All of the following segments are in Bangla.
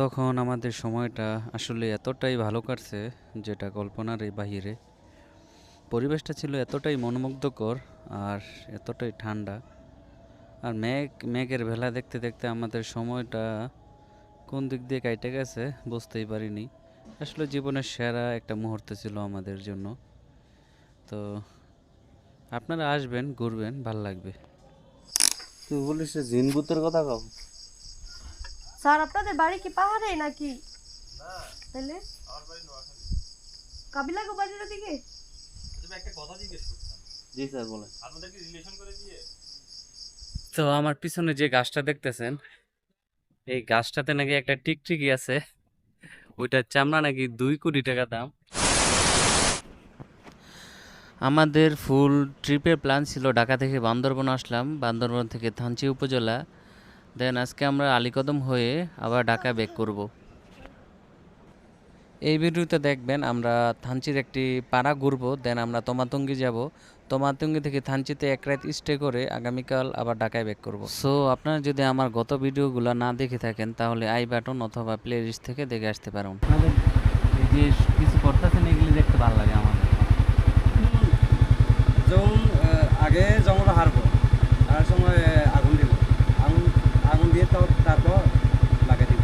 তখন আমাদের সময়টা আসলে এতটাই ভালো কাটছে যেটা কল্পনার এই বাহিরে। পরিবেশটা ছিল এতটাই মনোমুগ্ধকর আর এতটাই ঠান্ডা। আর মেঘ, মেঘের ভেলা দেখতে দেখতে আমাদের সময়টা কোন দিক দিয়ে কাটে গেছে বুঝতেই পারিনি। আসলে জীবনের সেরা একটা মুহূর্ত ছিল আমাদের জন্য। তো আপনারা আসবেন, ঘুরবেন, ভালো লাগবে। তুই বলিস জিন ভূতের কথা কও? স্যার আপনাদের বাড়ি কি পাহাড়ে নাকি? তাহলে দিকে জি স্যার বলেন। তো আমার পিছনে যে গাছটা দেখতেছেন এই গাছটাতে নাকি একটা টিকটিকি আছে। ওইটার চামড়া নাকি দুই কোটি টাকা দাম। আমাদের ফুল ট্রিপের প্ল্যান ছিল ঢাকা থেকে বান্দরবন আসলাম। বান্দরবন থেকে থানচি উপজেলা। দেন আজকে আমরা আলীকদম হয়ে আবার ঢাকা ব্যাক করব। এই ভিডিওতে দেখবেন আমরা থানচির একটি পাড়া ঘুরবো দেন আমরা তমাতঙ্গি যাব। তমাতঙ্গি থেকে থানচিতে এক রাত স্টে করে আগামীকাল আবার ঢাকায় ব্যাক করব। সো আপনারা যদি আমার গত ভিডিওগুলো না দেখে থাকেন তাহলে আই বাটন অথবা প্লে লিস্ট থেকে দেখে আসতে পারেন। যে কিছু করতেছেন এগুলি দেখতে ভালো লাগে আমার। যেমন আগে জঙ্গল হারবো আর সময় আগুন দিব আগুন আগুন দিয়ে তো তারপর লাগাই দিব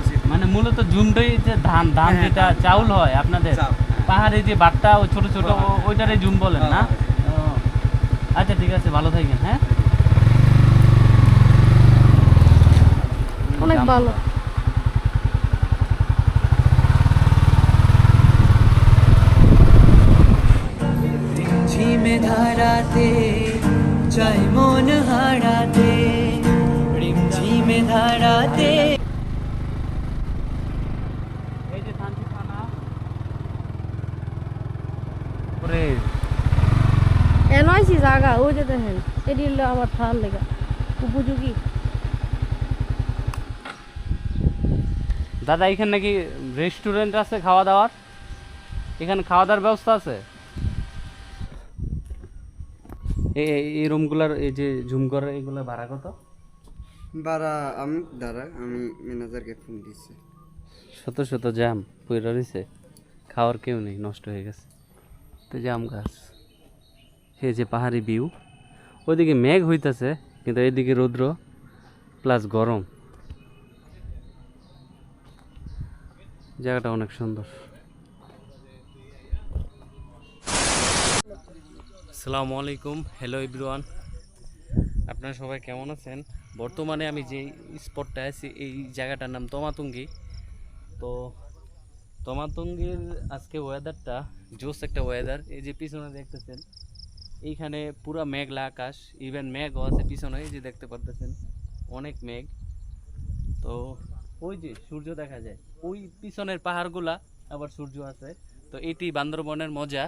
উচিত মানে মূলত ঝুমটাই যে ধান ধান হ্যাঁ, যেটা চাউল হয় আপনাদের হ্যাঁ। পাহাড়ে যে বাট্টা ও ছোট ছোট ওইটারে ঝুম বলেন না? হ্যাঁ, আচ্ছা ঠিক আছে ভালো থাকেন হ্যাঁ। অনেক ভালো। ঝিমে ধারাতে চাই মন হারাতে ঝিমে ধারাতে এই যে থানচি থানা ওরে এনআইসি জায়গা ওই যে দেখেন এটি হলো আমার ঠাল লেগা উপযোগী। দাদা এখানে নাকি রেস্টুরেন্ট আছে খাওয়া দাওয়ার এখানে খাওয়া দাওয়ার ব্যবস্থা আছে? এই রুমগুলার এই যে ঝুম করে এগুলো ভাড়া কত? বারা আমি দাঁড়া আমি ম্যানেজারকে ফোন দিচ্ছি। শত শত জ্যাম পইরা রয়েছে খাওয়ার কেউ নেই নষ্ট হয়ে গেছে। তো জাম গাছ এই যে পাহাড়ি ভিউ ওইদিকে মেঘ হইতেছে, কিন্তু এইদিকে রৌদ্র প্লাস গরম। জায়গাটা অনেক সুন্দর। আসসালামু আলাইকুম হ্যালো ইব্রুয়ান আপনারা সবাই কেমন আছেন? বর্তমানে আমি যে স্পটটা আছি, এই জায়গাটার নাম তমাতুঙ্গি। তো তমাতুঙ্গির আজকে ওয়েদারটা জোস একটা ওয়েদার এই যে পিছনে দেখতেছেন, এইখানে পুরা মেঘলা আকাশ। ইভেন মেঘও আছে পিছনে, এই যে দেখতে পারতেছেন, অনেক মেঘ। তো ওই যে সূর্য দেখা যায়, ওই পিছনের পাহাড়গুলা আবার সূর্য আছে। তো এটি বান্দরবনের মজা।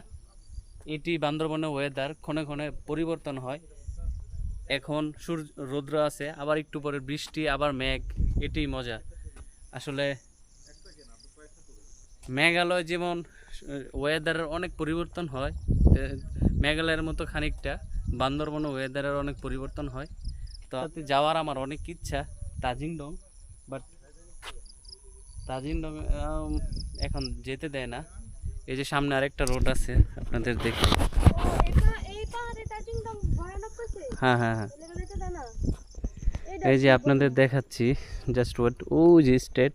এটি বান্দরবনের ওয়েদার ক্ষণে ক্ষণে পরিবর্তন হয়। এখন সূর্য, রৌদ্র আছে, আবার একটু পরে বৃষ্টি, আবার মেঘ এটি মজা। আসলে মেঘালয় যেমন ওয়েদারের অনেক পরিবর্তন হয় মেঘালয়ের মতো খানিকটা বান্দরবন ওয়েদারের অনেক পরিবর্তন হয়। তো যাওয়ার আমার অনেক ইচ্ছা, তাজিংডং বাট তাজিংডং এখন যেতে দেয় না। এই যে সামনে আরেকটা রোড আছে, আপনাদের দেখে। হ্যাঁ হ্যাঁ হ্যাঁ। এই যে আপনাদের দেখাচ্ছি জাস্ট ওয়েট ও যে স্টেট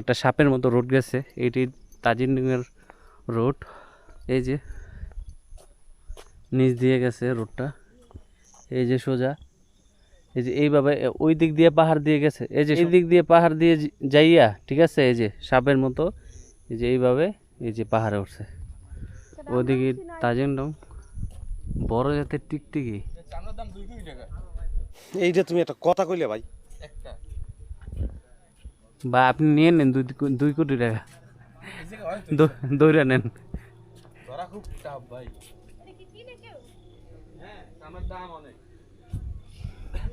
একটা সাপের মতো রোড গেছে, এটি তাজিন্ডিংয়ের রোড এই যে নিচ দিয়ে গেছে রোডটা এই যে সোজা এই যে এইভাবে ওই দিক দিয়ে পাহাড় দিয়ে গেছে এই যে এই দিক দিয়ে পাহাড় দিয়ে যাইয়া ঠিক আছে এই যে সাপের মতো এই যে এইভাবে এই যে পাহাড়ে উঠছে। ওইদিকে তাজিন্ডং বড় জাতের টিকটিকি। এইটা তুমি একটা কথা কইলে ভাই। বা আপনি নিয়ে নেন দুই কো- দুই কোটি টাকা। দৌড়ে নেন।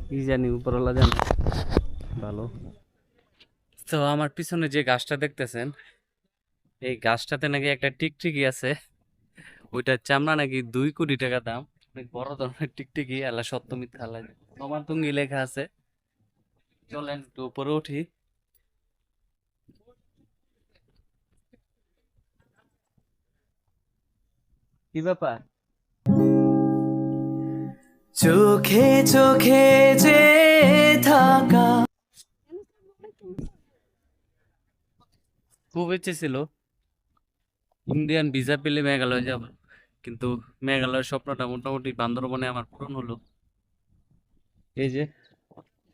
কি জানি উপরওয়ালা জানে। ভালো। তো আমার পিছনে যে গাছটা দেখতেছেন এই গাছটাতে নাকি একটা টিকটিকি আছে। ওইটার চামড়া নাকি দুই কোটি টাকা দাম। অনেক বড় ধরনের টিকটিকি আল্লাহ সত্য মিথ্যা আল্লাহ আমার তুঙ্গি লেখা আছে। চলেন একটু উপরে উঠি। কি ব্যাপার? চোখে চোখে যে থাকা। খুব ইচ্ছে ছিল। ইন্ডিয়ান ভিসা পেলে মেঘালয় যাব। কিন্তু মেঘালয়ের স্বপ্নটা মোটামুটি বান্দরবনে আমার পূরণ হলো। এই যে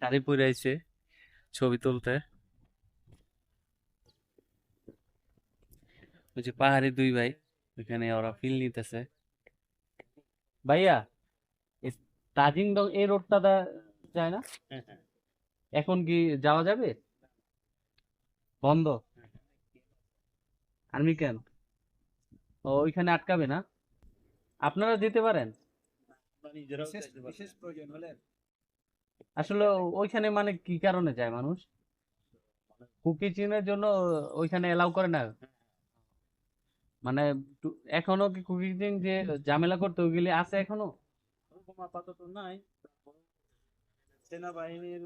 শাড়ি পরে আইছে ছবি তুলতে। ওই যে পাহাড়ি দুই ভাই। ওখানে ওরা ফিল নিতেছে। ভাইয়া তাজিং ডং এই রোডটা যায় না? এখন কি যাওয়া যাবে? বন্ধ? আর্মি ক্যাম্প ও ওইখানে আটকাবে না? আপনারা যেতে পারেন। বিশেষ প্রয়োজন হলে আসলে ওইখানে মানে কি কারণে যায় মানুষ? কুকি চিনের জন্য ওইখানে এলাও করে না? মানে এখনও কি কুকি যে ঝামেলা করতে ওইগুলি আছে এখনও? ওরকম আপাতত নাই। সেনাবাহিনীর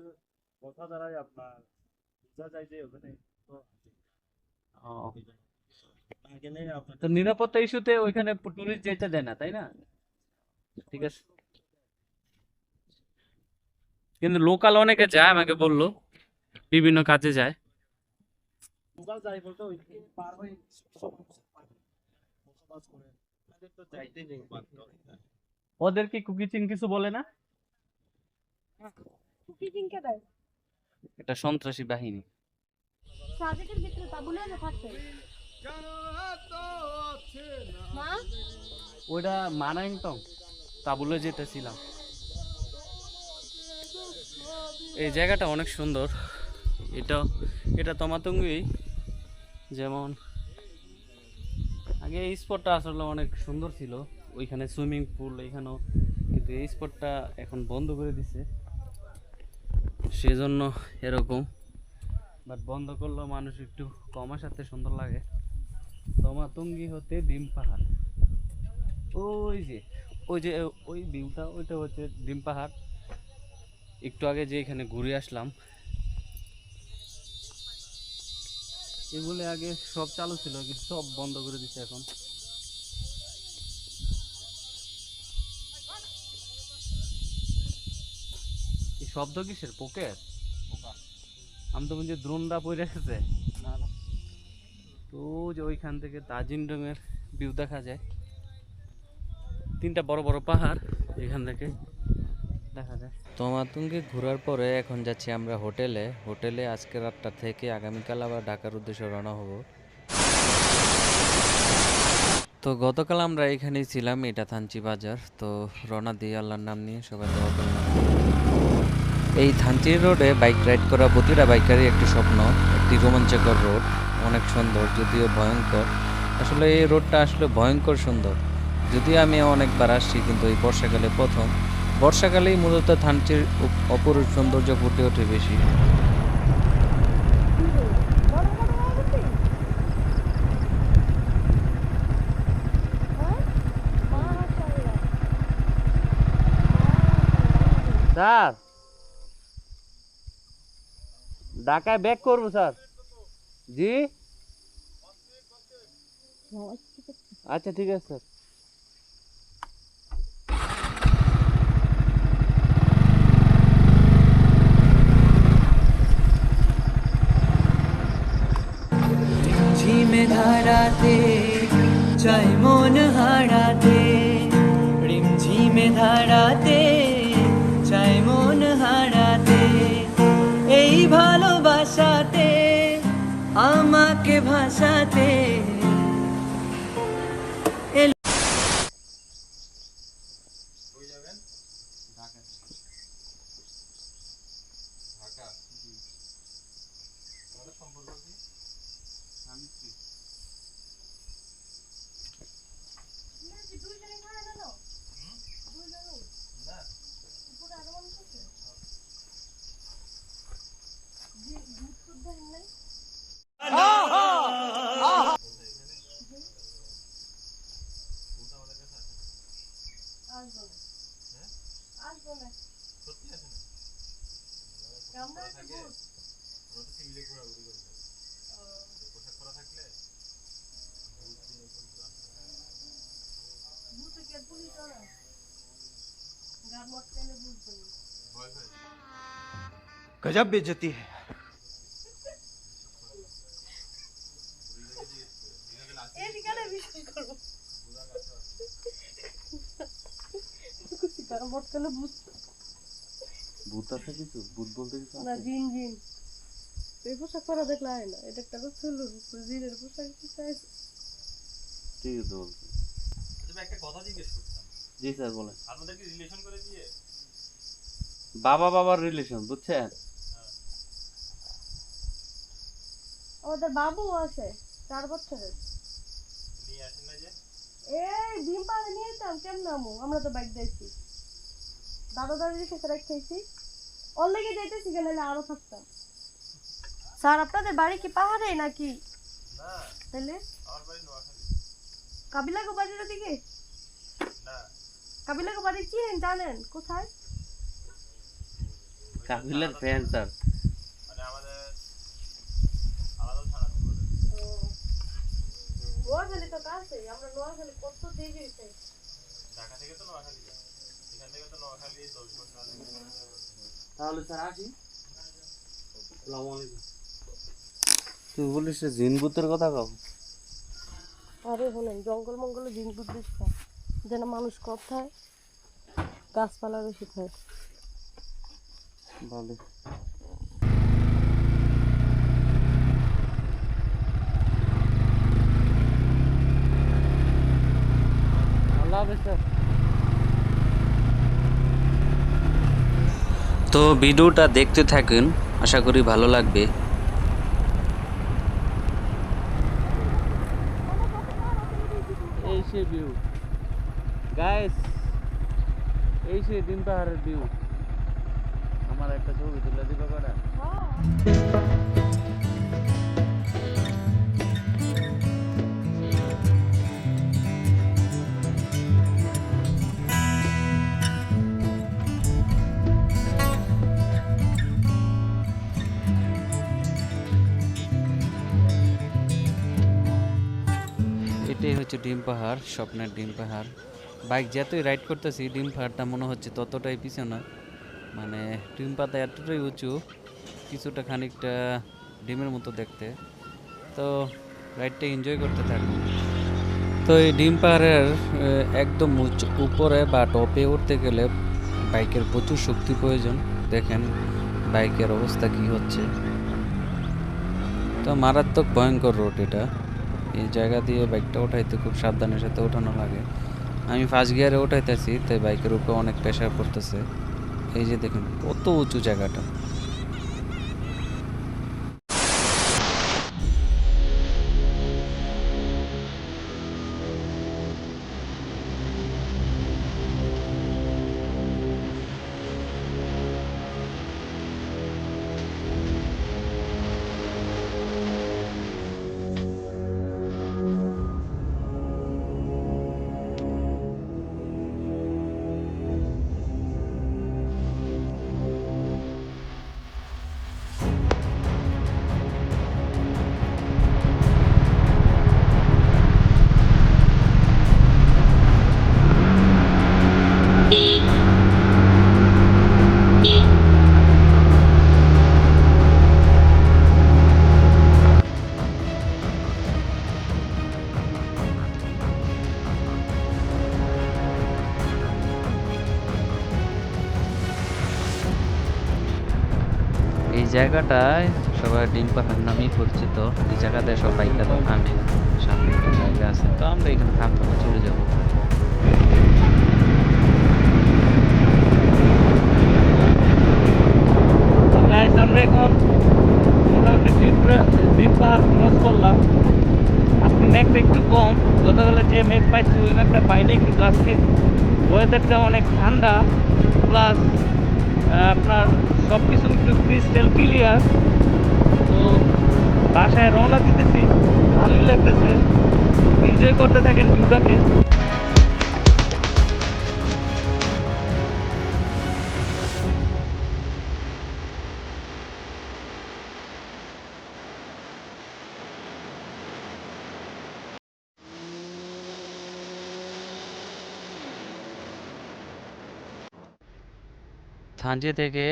কথা দ্বারাই আপনার বোঝা যায় যে ওখানে তো নিরাপত্তা ইস্যুতে ওইখানে টুরিস্ট যেতে দেয় না তাই না? ঠিক আছে। কিন্তু লোকাল অনেকে যায় আমাকে বলল। বিভিন্ন কাজে যায়। লোকাল যাই বলতে ওই পার হয়ে বসবাস করে। তাদের তো যাইতেই নেই। বাধ্য ওদের কি কুকি চিন কিছু বলে না? কি চিনকে দেয়? এটা সন্ত্রাসী বাহিনী। সাজেকের ভিতরে তাবুলে না থাকছে মা? ওইটা মানাংটং তাবুলে যেতেছিলাম। এই জায়গাটা অনেক সুন্দর। এটা এটা তমাতঙ্গি। যেমন আগে এই স্পটটা আসলে অনেক সুন্দর ছিল। ওইখানে সুইমিং পুল এখানেও কিন্তু এই স্পটটা এখন বন্ধ করে দিছে। সেজন্য এরকম। বাট বন্ধ করলেও মানুষ একটু কম আসাতে সুন্দর লাগে। তমাতঙ্গি হতে ডিম পাহাড়। ওই যে ওই যে, ওই ভিউটা ওইটা হচ্ছে ডিম পাহাড়। একটু আগে যে এখানে ঘুরে আসলাম এগুলো আগে সব চালু ছিল কিন্তু সব বন্ধ করে দিচ্ছে এখন। শব্দ কিসের? পোকের? আমি তো বলছি দ্রোনটা পড়ে গেছে তো যে ওইখান থেকে এর ভিউ দেখা যায়। তিনটা বড় বড় পাহাড় এখান থেকে। দেখা যায়। তমাতুঙ্গে ঘোরার পরে এখন যাচ্ছি আমরা হোটেলে। হোটেলে আজকে রাতটা থেকে আগামীকাল আবার ঢাকার উদ্দেশ্যে রওনা হব। তো গতকাল আমরা এখানেই ছিলাম, এটা থানচি বাজার। তো রওনা দিয়ে আল্লাহর নাম নিয়ে সবাই দোয়া এই থানচি রোডে বাইক রাইড করা প্রতিটা বাইকারই একটি স্বপ্ন, একটি রোমাঞ্চকর রোড, অনেক সুন্দর, যদিও ভয়ঙ্কর। আসলে এই রোডটা আসলে ভয়ঙ্কর সুন্দর। যদিও আমি অনেকবার আসছি, কিন্তু এই বর্ষাকালে প্রথম। বর্ষাকালেই মূলত থানচির অপরূপ সৌন্দর্য ফুটে ওঠে বেশি। স্যার। ঢাকায় ব্যাক করব, স্যার। জি? আচ্ছা ঠিক আছে, স্যার। गजब बेइज्जती है বটকালে ভূত ভূত আছে কিছু ভূত বলতে কিছু না জিন জিন এই পোশাক পরা দেখলে হয় না এটা একটা কথা হলো জিনের পোশাক কি চাইছে ঠিক আছে বলছি তুমি একটা কথা জিজ্ঞেস করতাম জি স্যার বলেন আপনাদের কি রিলেশন করে দিয়ে বাবা বাবার রিলেশন বুঝছেন আমাদের বাবু আছে, চার বছরের। এই ডিম পাড়ে নিয়ে যেতাম কেমন আমু? আমরা তো বাইক দিয়েছি দাদা দাদির কাছে রেখেছি ওর লেগে যাইতেছি গেলে আরও থাকতাম স্যার, আপনাদের বাড়ি কি পাহাড়ে নাকি? তাহলে কাবিলাগো বাড়ির দিকে কাবিলাগো বাড়ি চিনেন জানেন? কোথায়? কাবিলের ফ্যান স্যার মানে আমাদের আলাদা থানাতে পড়ে নোয়াখালী তো কাছে আমরা নোয়াখালী কত দিয়ে গেছে ঢাকা থেকে তো নোয়াখালী এখান থেকে তো নোয়াখালী দশ ঘণ্টা তাহলে স্যার আসি। তুই বলিস যে জিন ভূতের কথা কাউ আরে হলেন জঙ্গল মঙ্গলে দিন বুদ্ধিস যেন মানুষ কথায় গাছপালা বেশি খায়। ভালো। হাফেজ স্যার তো ভিডিওটা দেখতে থাকুন আশা করি ভালো লাগবে। এই সে ভিউ গাইস এই সে দিন পাহাড়ের ভিউ আমার একটা ছবি তুলে দিবে কটা? এটাই হচ্ছে ডিম পাহাড়, স্বপ্নের ডিম পাহাড়। বাইক যতই রাইড করতেছি, ডিম পাহাড়টা মনে হচ্ছে ততটাই পিছনে। মানে ডিম পাতা এতটাই উঁচু, কিছুটা খানিকটা ডিমের মতো দেখতে। তো রাইডটা এনজয় করতে থাকুন তো এই ডিম পাহাড়ের একদম উপরে বা টপে উঠতে গেলে বাইকের প্রচুর শক্তি প্রয়োজন। দেখেন বাইকের অবস্থা কি হচ্ছে। তো মারাত্মক ভয়ঙ্কর রোড এটা। এই জায়গা দিয়ে বাইকটা ওঠাইতে খুব সাবধানের সাথে ওঠানো লাগে। আমি ফার্স্ট গিয়ারে ওঠাইতেছি তাই বাইকের উপর অনেক প্রেশার পড়তেছে। এই যে দেখুন, কত উঁচু জায়গাটা। জায়গাটায় সবাই ডিম পাহাড় নামেই পরিচিত। এই জায়গাটায় সব বাইকটা তো থামে? সামনে একটা জায়গা আছে তো আমরা এখানে থামবো না, চলে যাব। মোটামুটি পাহাড় করলাম। মেঘটা একটু কম। গতকালে যে মেঘ পাইছি ওই মেঘটা ওয়েদারটা অনেক ঠান্ডা। প্লাস আপনার সব কিছু একটু ক্রিস্টাল ক্লিয়ার তো বাসায় রওনা দিতেছি, ভালোই লাগতেছে। এনজয় করতে থাকেন ভিউটাকে থানচি থেকে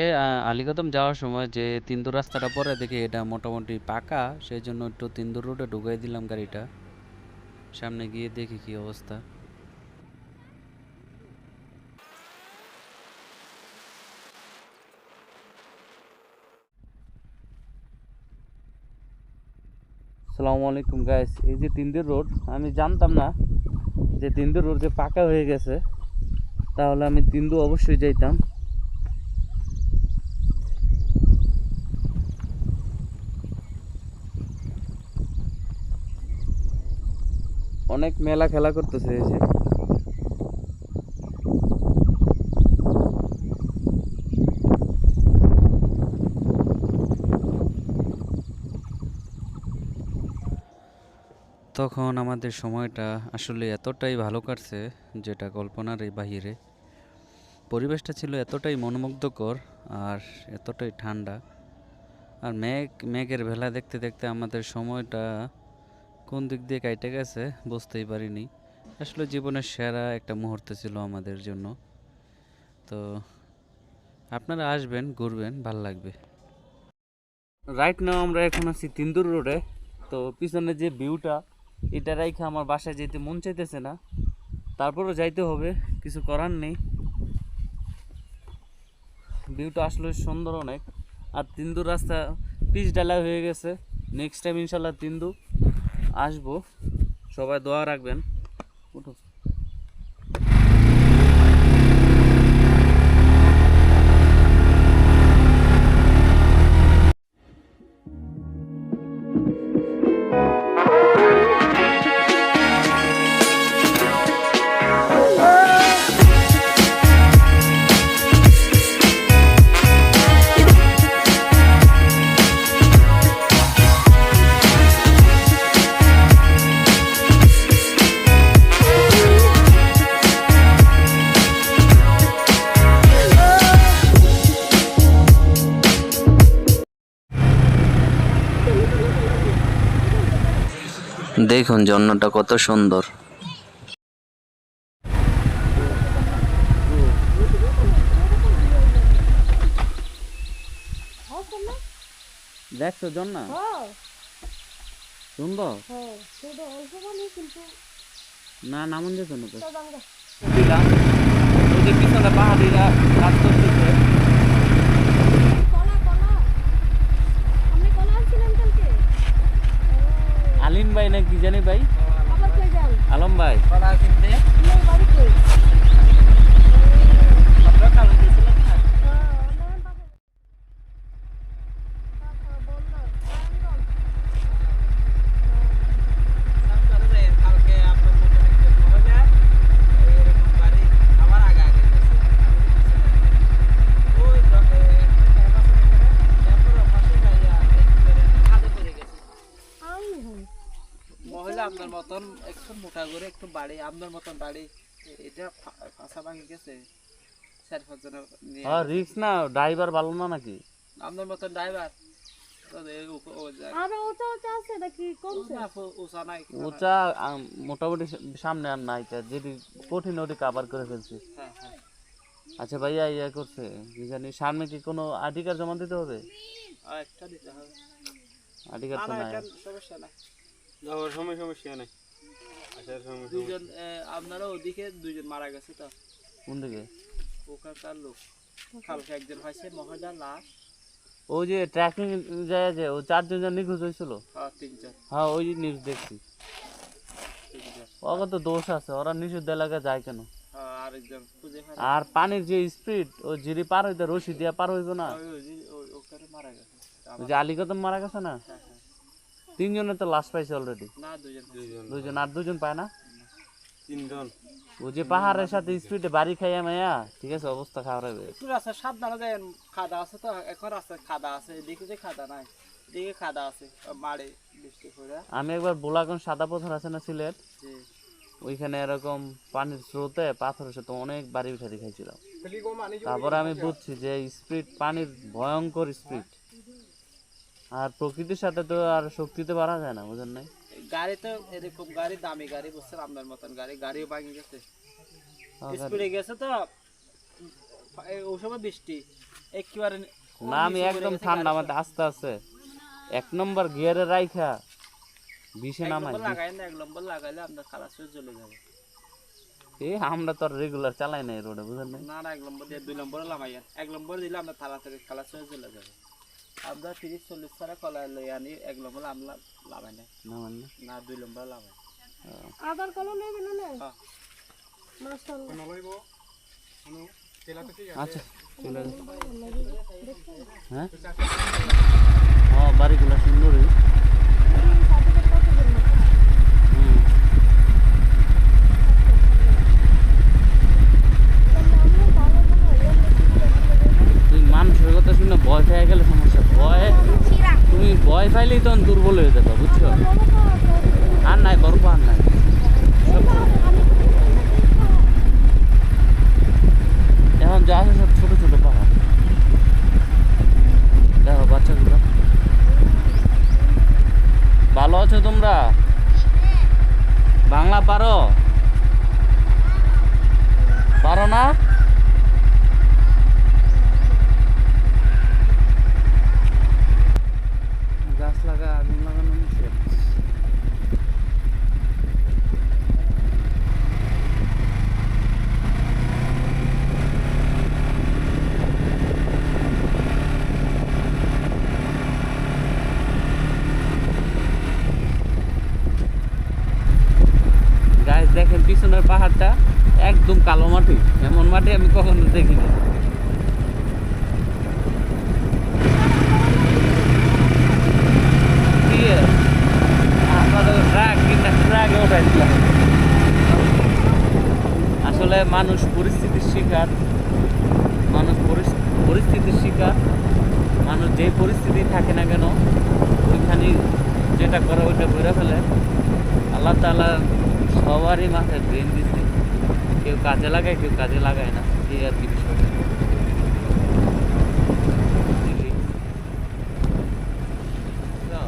আলীকদম যাওয়ার সময় যে তিন্দুর রাস্তাটা পরে দেখি এটা মোটামুটি পাকা সেই জন্য একটু তিন্দুর রোডে ঢুকাই দিলাম গাড়িটা। সামনে গিয়ে দেখি কি অবস্থা। সালামু আলাইকুম গাইস এই যে তিনদের রোড আমি জানতাম না যে তিনদের রোড যে পাকা হয়ে গেছে। তাহলে আমি তিন্দু অবশ্যই যাইতাম। অনেক মেলা খেলা করতেছে এই যে। তখন আমাদের সময়টা আসলে এতটাই ভালো কাটছে যেটা কল্পনার এই বাহিরে। পরিবেশটা ছিল এতটাই মনোমুগ্ধকর আর এতটাই ঠান্ডা। আর মেঘ, মেঘের ভেলা দেখতে দেখতে আমাদের সময়টা কোন দিক দিয়ে কাটে গেছে বুঝতেই পারিনি। আসলে জীবনের সেরা একটা মুহূর্ত ছিল আমাদের জন্য। তো আপনারা আসবেন, ঘুরবেন, ভালো লাগবে। রাইট নাও আমরা এখন আছি তিন্দুর রোডে। তো পিছনে যে ভিউটা এটা রাইখে আমার বাসায় যেতে মন চাইতেছে না। তারপরও যাইতে হবে, কিছু করার নেই। ভিউটা আসলে সুন্দর অনেক। আর তিন্দুর রাস্তা পিচ ডালা হয়ে গেছে। নেক্সট টাইম ইনশাল্লাহ তিন্দু। আসব। সবাই দোয়া রাখবেন। উঠো। দেখুন জন্যটা কত সুন্দর। দেখছ না হ্যাঁ। সুন্দর? হ্যাঁ না নামন যেত না তো। দিলাম। ওই যে পিছনে পাহাড়িরা কাজ করতেছে কলা কলা আপনি কলা আনছিলেন কালকে আলিম ভাই না কি জানি ভাই? আলম ভাই। করে একটু বাড়ি আপনার মতন বাড়ি এটা ফাঁসা ভাঙি গেছে। চার পাঁচ জনের নিয়ে হ্যাঁ রিক্স না ড্রাইভার ভালো না নাকি? আপনার মতন ড্রাইভার উঁচা মোটামুটি সামনে আর নাই যেটি কঠিন ওটি কাভার করে ফেলছি। হ্যাঁ হ্যাঁ। আচ্ছা ভাইয়া ইয়া করছে কি জানি সামনে কি কোনো জমা দিতে হবে? আর একটা দিতে হবে। আইডি কার্ড না তো নাই। সমস্যা নাই। সমস্যা নাই। দুইজন আপনারা ওদিকে দুইজন মারা গেছে তো। কোন দিকে? ওখানকার লোক। কালকে একজন হয়েছে মহিলা লাশ। ওই যে ট্র্যাকিং যায় যে ও চারজন জন নিখোঁজ হয়েছিল? আর হ্যাঁ ওই নিউজ দেখছি। ওকে তো দোষ আছে ওরা নিষিদ্ধ এলাকায় যায় কেন? আর ফেলা আর পানির যে স্পিড ও জিরি পার হইতে রশি দিয়া পার হইব না? ওখানে মারা গেছে। যে আলিকদম মারা গেছে না? হ্যাঁ হ্যাঁ। তিনজনের তো লাশ পাইছে অলরেডি না দুজন আর দুজন পায় না? তিনজন। ও যে পাহাড়ের সাথে স্পিডে বাড়ি খাইয়া মায়া ঠিক আছে অবস্থা খারাপ হবে একটু রাস্তা সাবধানে যায় খাদা আছে তো এখন রাস্তায় খাদা আছে এদিকে যে খাদা নাই খাদা আছে মাড়ে বৃষ্টি করে আমি একবার বোলাগঞ্জ সাদা পাথর আছে না সিলেট? ওইখানে এরকম পানির স্রোতে পাথরের সাথে অনেক বাড়ি উঠারি খাইছিলাম তারপরে আমি বুঝছি যে স্পিড পানির ভয়ঙ্কর স্পিড আর প্রকৃতির সাথে তো আর শক্তিতে বাড়া যায় না বুঝেন নাই? গাড়ি তো এরকম গাড়ি দামি গাড়ি বুঝছেন আপনার মতন গাড়ি গাড়িও ভাঙি গেছে। হ্যাঁ, স্পিডে গেছে তো এই- ওই সময় বৃষ্টি একেবারে না আমি একদম ঠান্ডা মাথায় আস্তে আস্তে। এক নম্বর গিয়ারে রাইখা বিশে নামাই। লাগাই না এক নম্বর লাগাইলে আপনার খালাস হয়ে চলে যাবে। এ আমরা তো রেগুলার চালাই নাই রোডে বুঝলেন না না এক নম্বর দিয়ে দুই নম্বরে লাগাইয়া এক নম্বর দিলে আপনার তাড়াতাড়ি খালাস হয়ে চলে যাবে। আপনার তিরিশ চল্লিশ ছাড়া কলা লই আনি এক লম্বা আমরা লাভাই না। না মানে না। দুই নম্বর লাগাই আধার কলম নেবেন না হ্যাঁ। আচ্ছা চলে হ্যাঁ? হ্যাঁ বাড়িগুলো সুন্দরই হুম তুই মানুষের কথা শুনে ভয় পেয়ে গেলে সমস্যা ভয় তুমি ভয় পাইলেই তখন দুর্বল হয়ে যাবে, বুঝছ? আর নাই বরফ আর নাই। এখন যা আছে সব ছোট ছোট পাহাড় দেখো বাচ্চাগুলো। ভালো আছো তোমরা? বাংলা পারো? পারো না? লাগা আগুন লাগানো নিষেধ দেখেন পিছনের পাহাড়টা একদম কালো মাটি। এমন মাটি আমি কখনো দেখিনি দিয়ে আমাদের ট্রাক কিনা ট্রাকে উঠাইছিলাম আসলে মানুষ পরিস্থিতির শিকার, মানুষ পরিস- পরিস্থিতির শিকার, মানুষ যে পরিস্থিতি থাকে না কেন, ওইখানে যেটা করে ওইটা করে ফেলে। আল্লাহ তালা সবারই মাথায় ব্রেন দিচ্ছে কেউ কাজে লাগায়, কেউ কাজে লাগায় না, এই আর কি বিষয়টা বুঝলি? বুঝছ?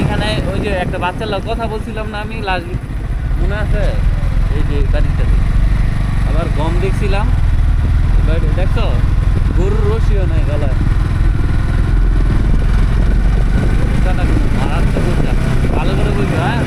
এখানে ওই যে একটা বাচ্চার কথা বলছিলাম না আমি লাস্ট মনে আছে? এই যে বাড়িটাতে আবার গম দেখছিলাম। বাড়ি দেখছ? গরুর রসিও নাই গলায়। ভালো করে বুঝবে হ্যাঁ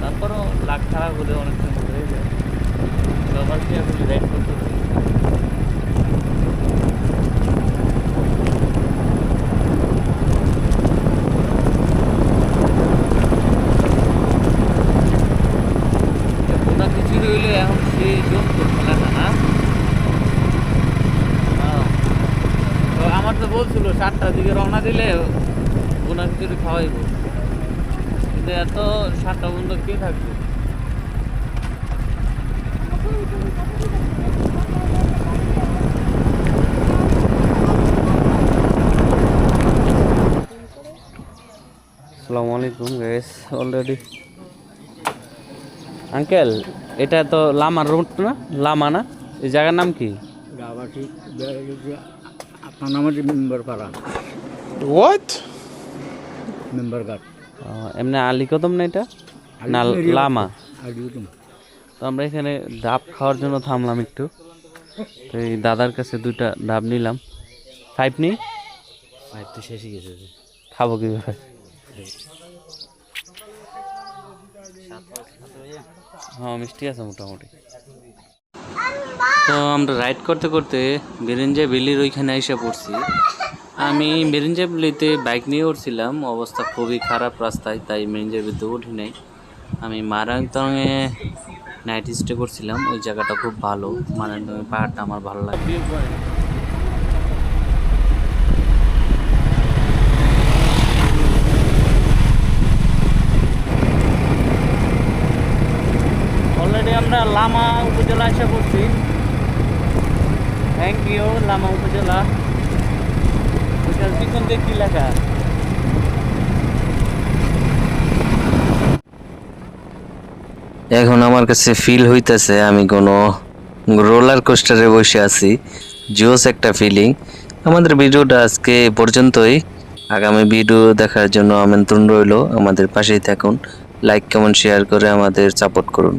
তারপরও লাখ খারাপ হলে অনেক সময় হয়ে যায় সবাইকে এখন রাইড করতে হবে। কোনো কিছু রইলে এখন সেই জোন করছে না না হ্যাঁ। তো আমার তো বলছিল সাতটার দিকে রওনা দিলে ওনার কিছু খাওয়াইব কিন্তু এত সাতটা পর্যন্ত কে থাকবে আসসালামু আলাইকুম গাইস অলরেডি আঙ্কেল এটা তো লামার রোড না? লামা না? এই জায়গার নাম কি? আপনার নামের মেম্বার পাড়া। What? মেম্বার গার্ড আহ, এমনি আলী কদম না এটা? না লামা। তো আমরা এখানে ডাব খাওয়ার জন্য থামলাম একটু। তো এই দাদার কাছে দুইটা ডাব নিলাম। ফাইভ নি? তো শেষে গেছে। খাব কীভাবে? হ্যাঁ মিষ্টি আছে মোটামুটি। তো আমরা রাইড করতে করতে বেরেঞ্জা বেলির ওইখানে এসে পড়ছি। আমি বেরেঞ্জা বেলিতে বাইক নিয়ে উঠছিলাম। অবস্থা খুবই খারাপ রাস্তায়, তাই বেরেঞ্জা বেলিতে উঠি নাই। আমি মারাংতংয়ে নাইট স্টে করছিলাম। ওই জায়গাটা খুব ভালো। মারাংতং পাহাড়টা আমার ভালো লাগে। লামা উপজেলা এসে পড়ছি। থ্যাংক ইউ লামা উপজেলা। ওইটার পিছন দিয়ে লেখা? এখন আমার কাছে ফিল হইতেছে, আমি কোনো রোলার কোস্টারে বসে আছি। জোস একটা ফিলিং আমাদের ভিডিওটা আজকে পর্যন্তই। আগামী ভিডিও দেখার জন্য আমন্ত্রণ রইল। আমাদের পাশেই থাকুন। লাইক কমেন্ট শেয়ার করে আমাদের সাপোর্ট করুন।